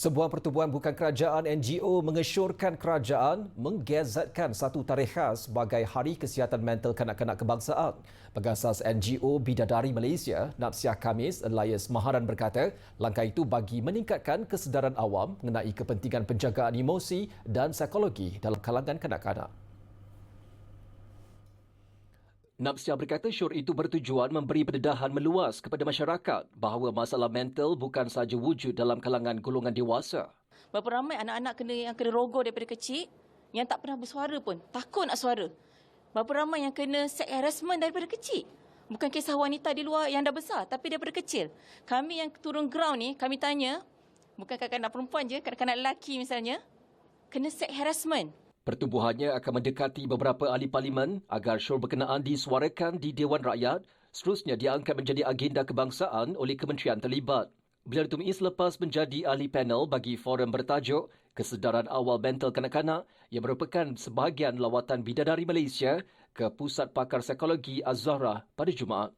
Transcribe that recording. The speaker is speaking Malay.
Sebuah pertubuhan bukan kerajaan NGO mengesyorkan kerajaan menggazetkan satu tarikh khas sebagai Hari Kesihatan Mental Kanak-Kanak Kebangsaan. Pengasas NGO Bidadari Malaysia, Napsiah Kamis, Elias Maharan berkata, langkah itu bagi meningkatkan kesedaran awam mengenai kepentingan penjagaan emosi dan psikologi dalam kalangan kanak-kanak. Napsia berkata syur itu bertujuan memberi pendedahan meluas kepada masyarakat bahawa masalah mental bukan sahaja wujud dalam kalangan golongan dewasa. Berapa ramai anak-anak kena yang kena rogol daripada kecil yang tak pernah bersuara pun, takut nak suara. Berapa ramai yang kena sex harassment daripada kecil. Bukan kisah wanita di luar yang dah besar, tapi daripada kecil. Kami yang turun ground ni, kami tanya, bukan kanak-kanak perempuan je, kanak-kanak lelaki misalnya, kena sex harassment. Pertubuhannya akan mendekati beberapa ahli parlimen agar syur berkenaan disuarakan di Dewan Rakyat, seterusnya diangkat menjadi agenda kebangsaan oleh kementerian terlibat. Bila ditemui selepas menjadi ahli panel bagi forum bertajuk Kesedaran Awal Mental Kanak-Kanak yang merupakan sebahagian lawatan bidadari Malaysia ke Pusat Pakar Psikologi Az-Zahra pada Jumaat.